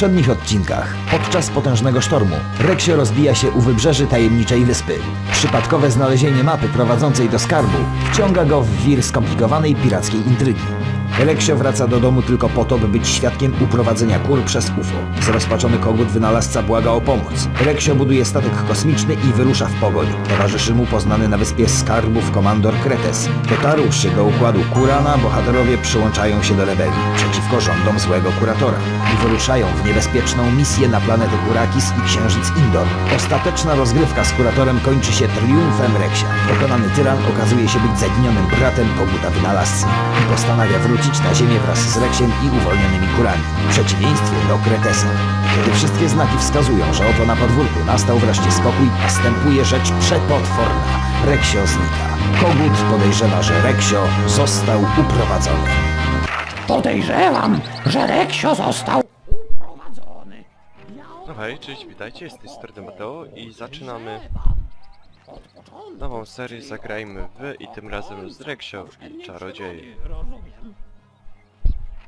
poprzednich odcinkach, podczas potężnego sztormu, Reksio rozbija się u wybrzeży tajemniczej wyspy. Przypadkowe znalezienie mapy prowadzącej do skarbu wciąga go w wir skomplikowanej pirackiej intrygi. Reksio wraca do domu tylko po to, by być świadkiem uprowadzenia kur przez UFO. Zrozpaczony kogut wynalazca błaga o pomoc. Reksio buduje statek kosmiczny i wyrusza w pogoń. Towarzyszy mu poznany na wyspie skarbów komandor Kretes. Dotarłszy do układu Kurana, bohaterowie przyłączają się do rebelii przeciwko rządom złego kuratora i wyruszają w niebezpieczną misję na planetę Kurakis i księżyc Indor. Ostateczna rozgrywka z kuratorem kończy się triumfem Reksia. Pokonany tyran okazuje się być zaginionym bratem koguta wynalazcy i postanawia wrócić na ziemię wraz z Reksiem i uwolnionymi kurami, w przeciwieństwie do Kretesa. Kiedy wszystkie znaki wskazują, że oto na podwórku nastał wreszcie spokój, następuje rzecz przepotworna. Reksio znika. Kogut podejrzewa, że Reksio został uprowadzony. Podejrzewam, że Reksio został uprowadzony. No hej, cześć, witajcie, z tej strony Mateo i zaczynamy nową serię Zagrajmy w i tym razem z Reksio i Czarodzieje.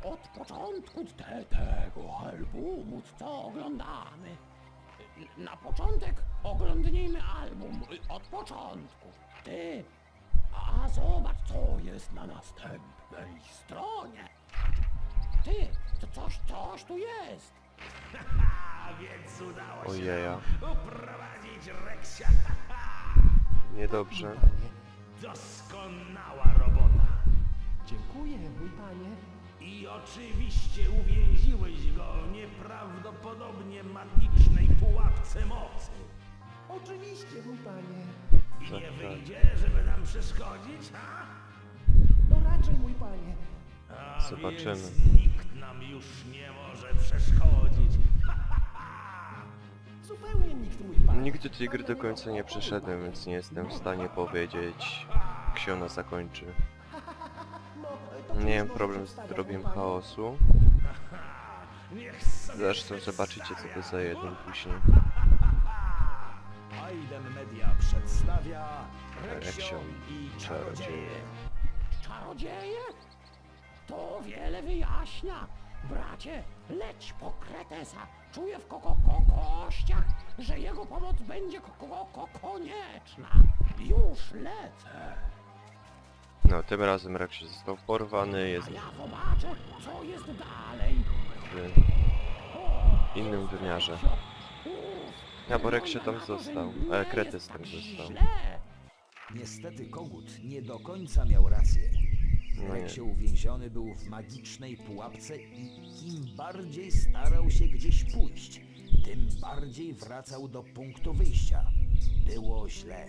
Od początku te, tego albumu, co oglądamy. Na początek oglądnijmy album od początku. Ty, a zobacz co jest na następnej stronie. Ty, to coś, coś tu jest. Więc udało się Ojeja, uprowadzić Reksia. niedobrze. Doskonała robota. Dziękuję, mój panie. I oczywiście uwięziłeś go w nieprawdopodobnie magicznej pułapce mocy. Oczywiście, mój panie. I nie Tak, tak. wyjdzie, żeby nam przeszkodzić, ha? No raczej, mój panie. A Zobaczymy. Więc nikt nam już nie może przeszkodzić. Zupełnie nikt, mój panie. Nigdy tej gry do końca nie przeszedłem, więc nie jestem w stanie powiedzieć, jak się ona zakończy. Nie mam problem z drobiem chaosu. Zresztą zobaczycie co to za jeden później. Aiden Media przedstawia Reksio i. Czarodzieje. Czarodzieje? To wiele wyjaśnia. Bracie, leć po Kretesa. Czuję w koko ko kościach, że jego pomoc będzie ko ko ko konieczna. Już lecę. No, tym razem Reksio został porwany, jest A ja zobaczę, co jest dalej. w innym wymiarze. Ja, bo Reksio tam został, e, Kretes tam został. Niestety kogut nie do końca miał rację. No. Reksio uwięziony był w magicznej pułapce i im bardziej starał się gdzieś pójść, tym bardziej wracał do punktu wyjścia. Było źle.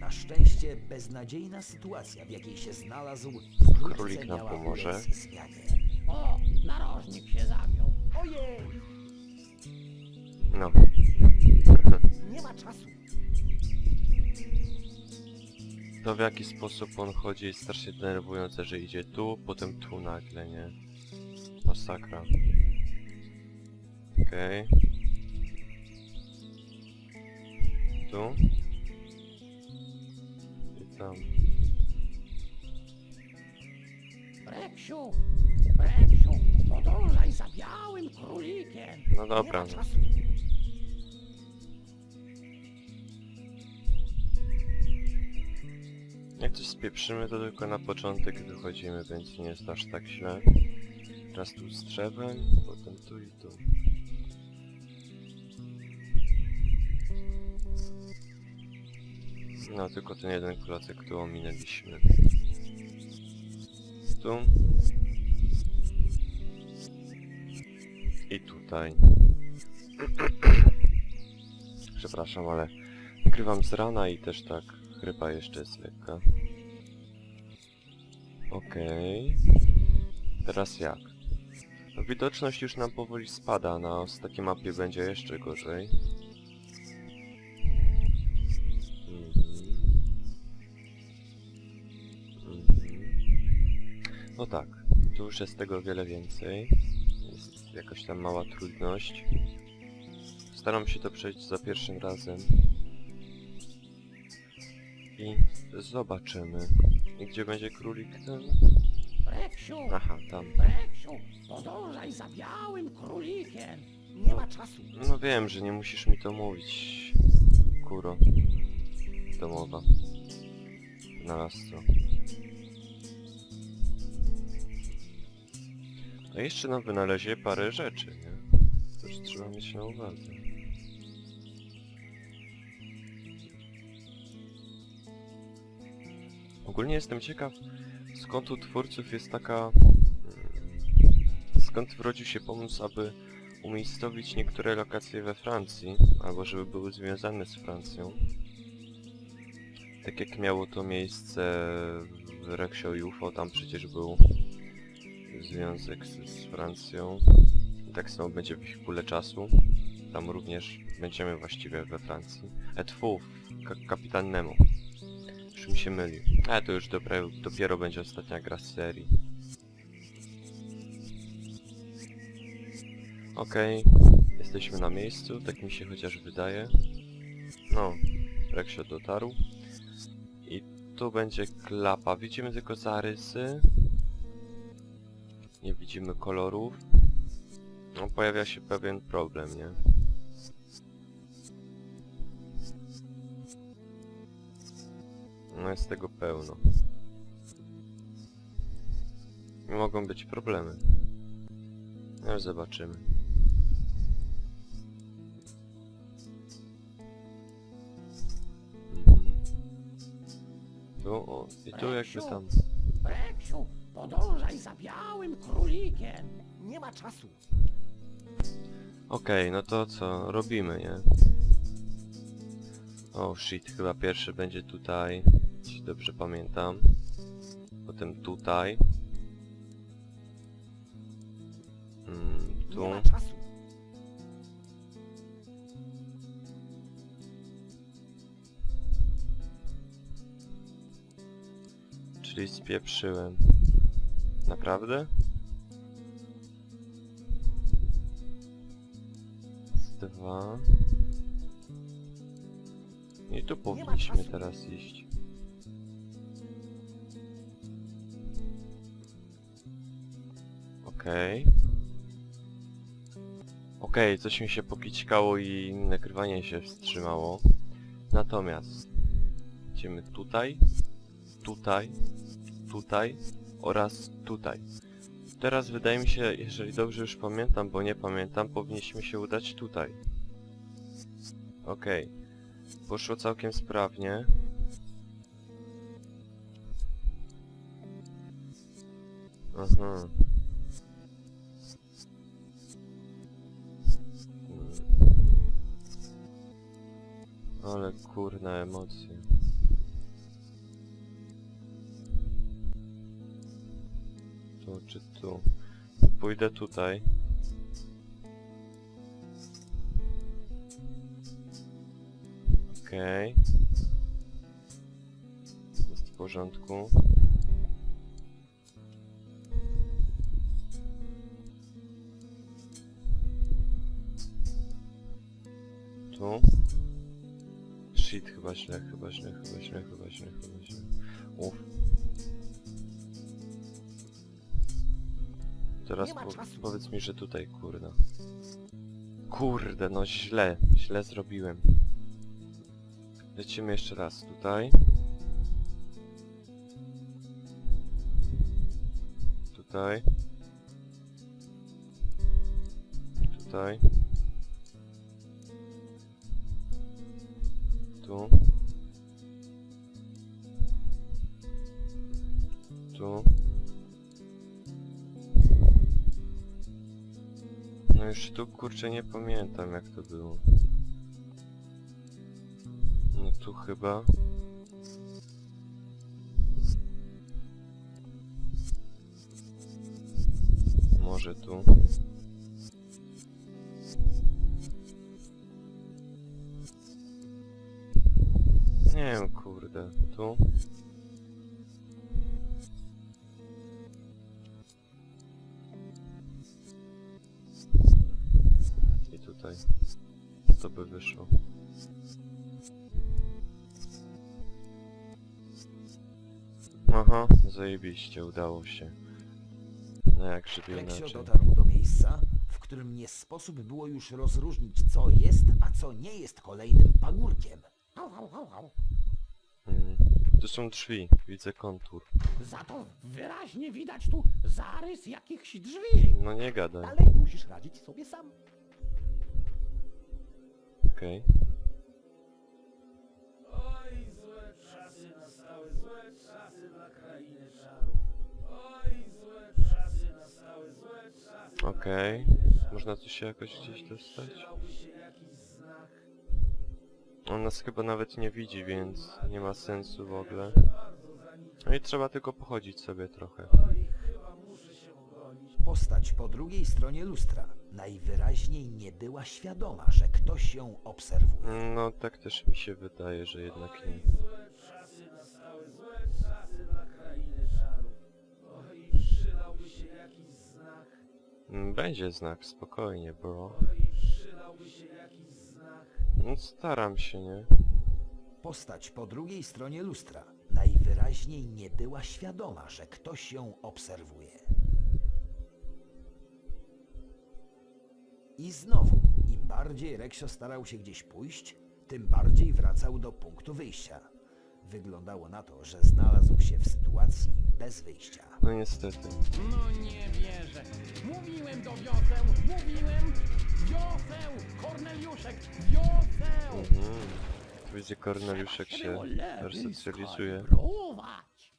Na szczęście beznadziejna sytuacja, w jakiej się znalazł, wkrótce Królik nam miała pomoże. ulec zmianie. O, narożnik się zagiął. Ojej, No, nie ma czasu. to w jaki sposób on chodzi jest strasznie denerwujące, że idzie tu, potem tu nagle, nie? Masakra. Okej. Tu. I tam. Reksiu, Reksiu, podążaj za białym królikiem. No dobra, Nie ma no. czasu. Jak coś spieprzymy, to tylko na początek wychodzimy, więc nie jest aż tak źle. Raz tu z drzewem, potem tu i tu. No, tylko ten jeden klocek tu ominęliśmy. Tu. I tutaj. Przepraszam, ale nagrywam z rana i też tak chrypa jeszcze jest lekka. Okej. Teraz jak? No, widoczność już nam powoli spada, na ostatniej mapie będzie jeszcze gorzej. No tak, tu już jest tego o wiele więcej. Jest jakaś tam mała trudność. Staram się to przejść za pierwszym razem. I zobaczymy. I gdzie będzie królik ten? Reksiu, Aha, tam. Reksiu, podążaj za białym królikiem. Nie ma czasu. No wiem, że nie musisz mi to mówić, kuro. Domowa. Znalazco. A jeszcze nam wynalezie parę rzeczy, nie? Już trzeba mieć na uwadze. Ogólnie jestem ciekaw, skąd u twórców jest taka... mm, Skąd wrodził się pomysł, aby umiejscowić niektóre lokacje we Francji, albo żeby były związane z Francją. Tak jak miało to miejsce w Rexio UFO, tam przecież był związek z, Francją. Tak samo będzie w ich kule czasu. Tam również będziemy właściwie we Francji. E, ka Kapitan Nemo. Już mi się myli. Ale to już dopiero, dopiero będzie ostatnia gra z serii. Okej, jesteśmy na miejscu, tak mi się chociaż wydaje. No, Reksio dotarł. I tu będzie klapa. Widzimy tylko zarysy. Nie widzimy kolorów. No, pojawia się pewien problem, nie? No jest tego pełno. Mogą być problemy. No już zobaczymy. Mhm. Tu, o, i tu jakby tam... Podążaj za białym królikiem. Nie ma czasu. Okej, no to co? Robimy, nie? Oh shit, chyba pierwszy będzie tutaj. Jeśli dobrze pamiętam. Potem tutaj. Mm, tu. Nie ma czasu. Czyli spieprzyłem. Naprawdę? Z dwa. I tu powinniśmy teraz iść. Okej. Okej, coś mi się pokicikało i nagrywanie się wstrzymało. Natomiast idziemy tutaj, tutaj, tutaj oraz tutaj. Teraz wydaje mi się, jeżeli dobrze już pamiętam, bo nie pamiętam, powinniśmy się udać tutaj. Okej. Poszło całkiem sprawnie. Aha. Mm. Ale kurna emocje. Tu? Pójdę tutaj. Okej. Jest w porządku. Tu. Shit, chyba źle, chyba źle, chyba źle, chyba źle, chyba źle. Teraz po powiedz mi, że tutaj, kurde. Kurde, no źle, źle zrobiłem. Lecimy jeszcze raz tutaj. Tutaj. Tutaj. Tu kurczę nie pamiętam jak to było. No tu chyba. Może tu. Nie wiem, kurde. Tu. Zajebiście, udało się. No jak żeby Reksio inaczej. dotarł do miejsca, w którym nie sposób było już rozróżnić, co jest, a co nie jest kolejnym pagórkiem. Mm. Tu są drzwi, widzę kontur. Za to wyraźnie widać tu zarys jakichś drzwi. No nie gadaj. Dalej musisz radzić sobie sam. Okej. Oj, Okej. Można tu się jakoś gdzieś dostać? On nas chyba nawet nie widzi, więc nie ma sensu w ogóle. No i trzeba tylko pochodzić sobie trochę. Postać po drugiej stronie lustra najwyraźniej nie była świadoma, że ktoś ją obserwuje. No tak też mi się wydaje, że jednak nie. Będzie znak, spokojnie, bro. No staram się, nie? Postać po drugiej stronie lustra najwyraźniej nie była świadoma, że ktoś ją obserwuje. I znowu, im bardziej Reksio starał się gdzieś pójść, tym bardziej wracał do punktu wyjścia. Wyglądało na to, że znalazł się w sytuacji bez wyjścia. No niestety. No nie wierzę. Mówiłem do wioseł, mówiłem. Wioseł, Korneliuszek, wioseł. Mhm. Tu widzę Korneliuszek się resocjalizuje. skalibrować.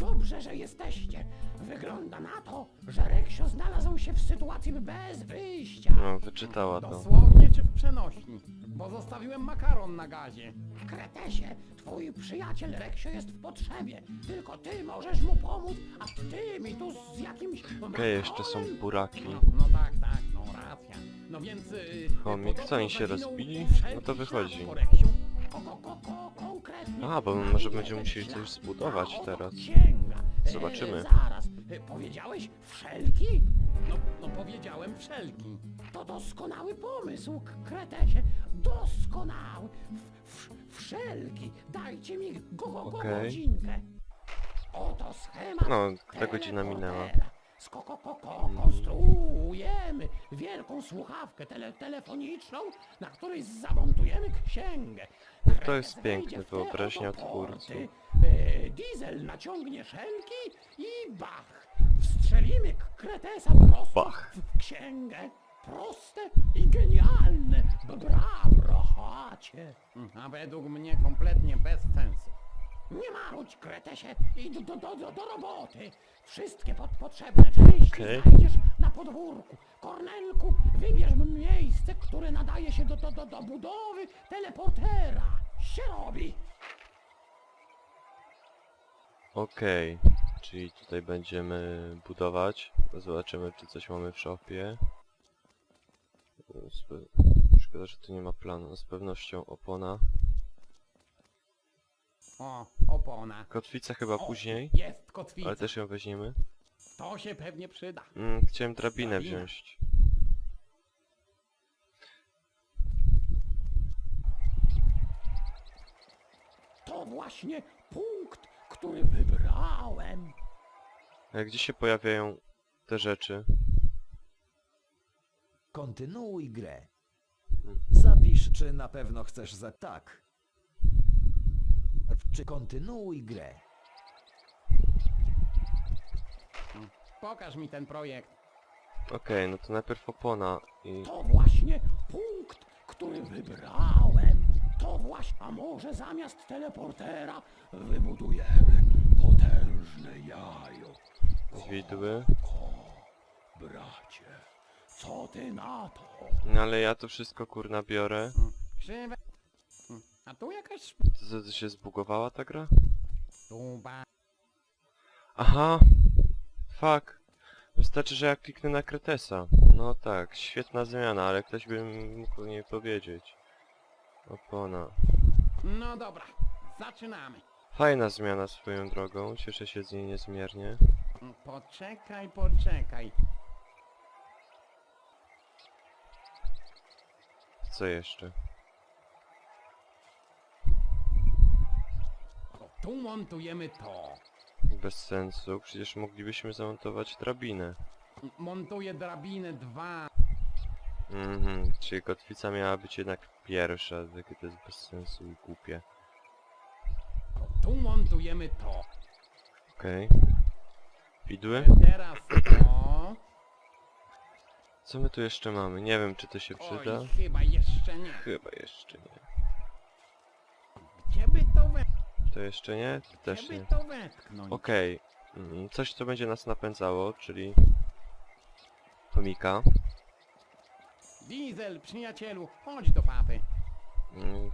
Dobrze, że jesteście. Wygląda na to, że Reksio znalazł się w sytuacji bez wyjścia. No, wyczytała to. Dosłownie czy w przenośni? Bo zostawiłem makaron na gazie. Kretesie, twój przyjaciel Reksio jest w potrzebie. Tylko ty możesz mu pomóc, a ty mi tu z jakimś... Okej, jeszcze są buraki. No, no tak, tak, no racja. No więc... Yy, Chomik, podobno co oni się rozbili? wszelki No to wychodzi. ślad po Reksiu. Ko, ko, ko, ko, konkretnie. A, bo może będziemy musieli ślad coś zbudować oto teraz. Księga. E, Zobaczymy. zaraz, powiedziałeś wszelki? No, no powiedziałem wszelki. To doskonały pomysł, Kretesie. Doskonały. W, w, wszelki. Dajcie mi go, go, go Okej. godzinkę. Oto schemat. No, ta godzina minęła. teleportera. Sko, ko, ko, ko, konstruujemy wielką słuchawkę tele, telefoniczną, na której zamontujemy księgę. No to jest piękne, wyobraźnia porty, E, diesel naciągnie szelki i bach! Wstrzelimy k- kretesa prosto Bach. w księgę. Proste i genialne. Brawo, chacie. A według mnie kompletnie bez sensu. Nie marudź, kretesie, i do, do, do, do, roboty. Wszystkie pod, potrzebne części Okej. znajdziesz na podwórku. Kornelku, wybierz miejsce, które nadaje się do, do, do, do budowy teleportera. Się robi. Okej, czyli tutaj będziemy budować. Zobaczymy, czy coś mamy w szopie. Z pe- Szkoda, że tu nie ma planu. Z pewnością opona. O, opona. Kotwica chyba O, później, Jest kotwica. ale też ją weźmiemy. To się pewnie przyda. Mm, chciałem drabinę Drabina. wziąć. To właśnie punkt, który wybrałem. A gdzie się pojawiają te rzeczy? Kontynuuj grę. Zapisz, czy na pewno chcesz za... Tak. Czy kontynuuj grę. Pokaż mi ten projekt. Okej, no to najpierw opona i... To właśnie punkt, który wybrałem. To właśnie, a może zamiast teleportera wybudujemy potężne jajo. Widły. Bracie, co ty na to? No ale ja to wszystko kurna biorę. Krzywe. A tu jakaś To, to się zbugowała ta gra? sztuba. Aha! Fuck! Wystarczy, że ja kliknę na Kretesa. No tak, świetna zmiana, ale ktoś by mógł nie powiedzieć. Opona. No dobra, zaczynamy. Fajna zmiana swoją drogą, cieszę się z niej niezmiernie. Poczekaj, poczekaj. Co jeszcze? Tu montujemy to. Bez sensu, przecież moglibyśmy zamontować drabinę. Montuję drabinę 2. Mhm, czyli kotwica miała być jednak pierwsza, takie to jest bez sensu i głupie. Tu montujemy to. Okej. Widły? Teraz to. Co my tu jeszcze mamy? Nie wiem, czy to się przyda. Oj, chyba jeszcze nie. Chyba jeszcze nie. To jeszcze nie? To też nie. by to wetknąć? Okej. Mm, Coś, co będzie nas napędzało, czyli... Chomika. Diesel, przyjacielu, chodź do papy. Mm,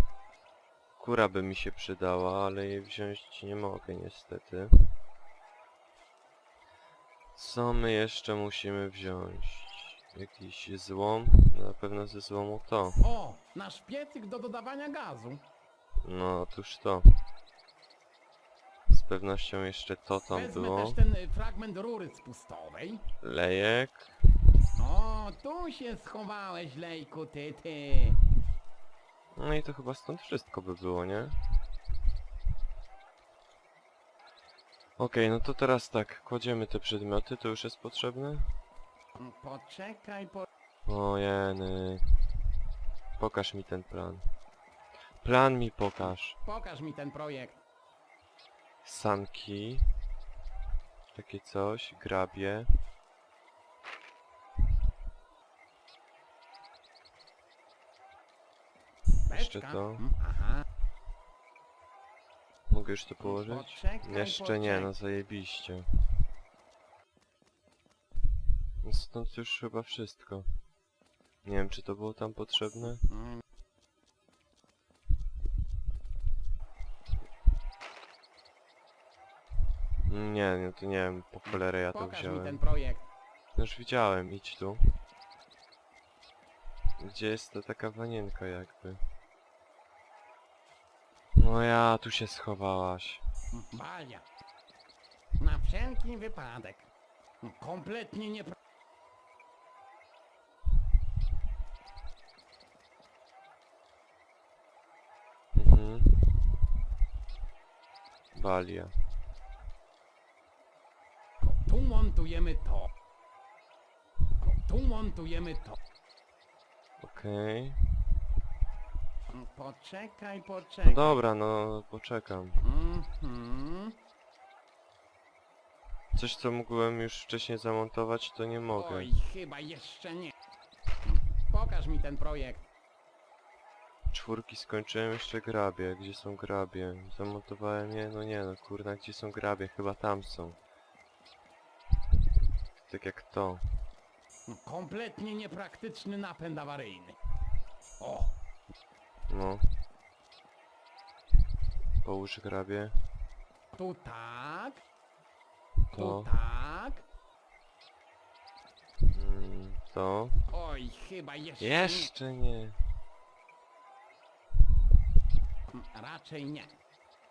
Kura by mi się przydała, ale jej wziąć nie mogę niestety. Co my jeszcze musimy wziąć? Jakiś złom? Na pewno ze złomu to. O, nasz piecyk do dodawania gazu. No, otóż to. Z pewnością jeszcze to tam Wezmę było. też ten y, fragment rury spustowej. Lejek. O, tu się schowałeś, lejku, ty, ty. No i to chyba stąd wszystko by było, nie? Okej, no to teraz tak, kładziemy te przedmioty, to już jest potrzebne? Poczekaj, po... O jeny. Pokaż mi ten plan. Plan mi pokaż. pokaż mi ten projekt. Sanki. Takie coś, grabie. Jeszcze to. Aha. Mogę już to położyć? Jeszcze nie, no zajebiście. No Stąd już chyba wszystko. Nie wiem, czy to było tam potrzebne? Nie, no to nie wiem, po cholerę ja to Pokaż mi ten wziąłem. projekt. No Już widziałem, idź tu. Gdzie jest ta taka wanienka jakby? No ja, tu się schowałaś. Balia. Na wszelki wypadek. Kompletnie nie... Mhm. Balia. Tu montujemy to. Tu montujemy to. Okej. Poczekaj, No poczekaj. dobra, no poczekam. Mhm. Coś co mógłbym już wcześniej zamontować, to nie mogę. Oj, chyba jeszcze nie. Pokaż mi ten projekt. Czwórki skończyłem, jeszcze grabie. Gdzie są grabie? Zamontowałem je? No nie no, kurna, gdzie są grabie? Chyba tam są. Tak jak to. Kompletnie niepraktyczny napęd awaryjny. O, No. Połóż grabie. tu tak, To. tu tak. Mm, to. Oj, chyba jeszcze, Jeszcze nie. nie. Mm, Raczej nie.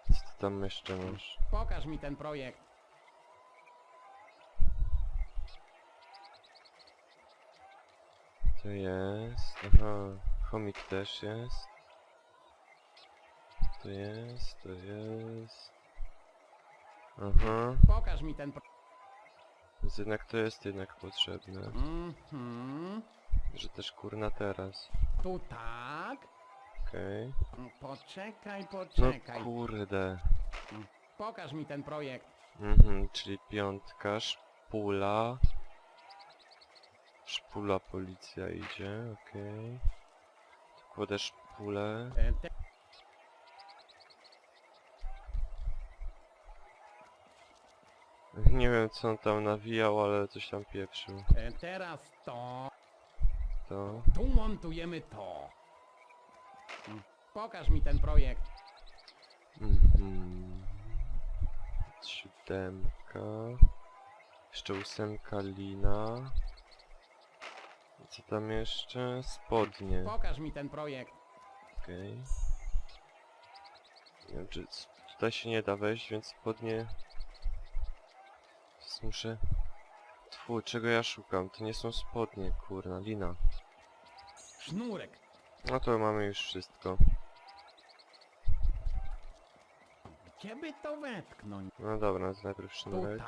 Co ty tam jeszcze masz? Pokaż mi ten projekt. To jest. Aha. Chomik też jest. To jest, to jest. Aha. Pokaż mi ten pro... Więc jednak to jest jednak potrzebne. Mhm. Że też kurna teraz. Tu tak. Okej. Mm, Poczekaj, No poczekaj. kurde. Pokaż mi ten projekt. Mhm, czyli piątka, szpula. Szpula policja idzie, okej. Tu kładę szpulę. Nie wiem co on tam nawijał, ale coś tam pieprzył. e, Teraz to. To. Tu montujemy to. Mm, Pokaż mi ten projekt. Mhm. Siódemka. Jeszcze ósemka lina. Co tam jeszcze? Spodnie. Pokaż mi ten projekt. Okej. Nie wiem, czy c- tutaj się nie da wejść, więc spodnie... Teraz muszę... Tfu, czego ja szukam? To nie są spodnie, kurna, lina. Sznurek. No to mamy już wszystko. Gdzie by to wetknąć? No dobra, to najpierw sznurek. tak.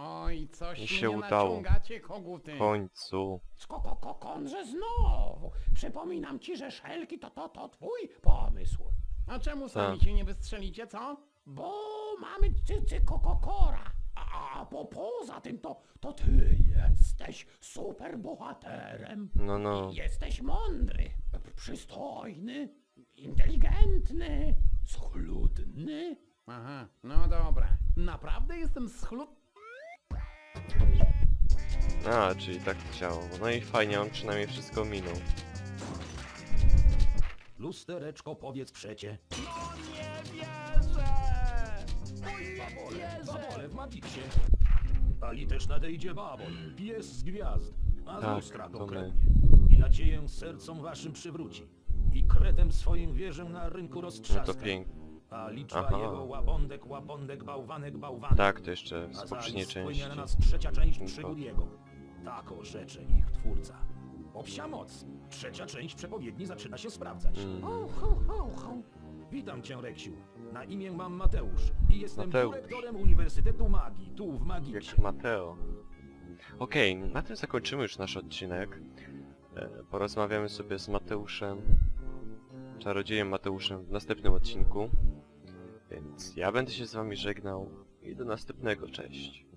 Oj, coś Mi się nie udało. naciągacie, koguty. W końcu. Skokokonże znowu. Przypominam ci, że szelki to to to twój pomysł. A czemu sami się nie wystrzelicie, co? Bo mamy cycy kokokora. A po, poza tym to, to ty jesteś super bohaterem. No, no. Jesteś mądry, przystojny, inteligentny, schludny. Aha, no dobra. Naprawdę jestem schlut... A, czyli tak to działo. No i fajnie, on przynajmniej wszystko minął. Lustereczko, powiedz przecie. Babole w Magiksie. Ali też nadejdzie babol. Pies z gwiazd. A Tak, lustra to kradnie. I nadzieję sercom waszym przywróci. I kretem swoim wieżę na rynku No roztrzaska. to pięknie. A liczba Aha. jego łabądek, łabądek, bałwanek, bałwanek. Tak, to jeszcze A z poprzedniej zaraz części. na nas trzecia część przygód jego. Tak orzecze ich twórca. O psia moc. Trzecia część przepowiedni zaczyna się sprawdzać. Mm. Ho, ho, ho, ho. Witam cię, Reksiu. Na imię mam Mateusz i jestem Mateusz. dyrektorem Uniwersytetu Magii, tu w Magiksie. Jak Mateo. Okej, na tym zakończymy już nasz odcinek. E, Porozmawiamy sobie z Mateuszem, czarodziejem Mateuszem w następnym odcinku. Więc ja będę się z wami żegnał i do następnego, cześć.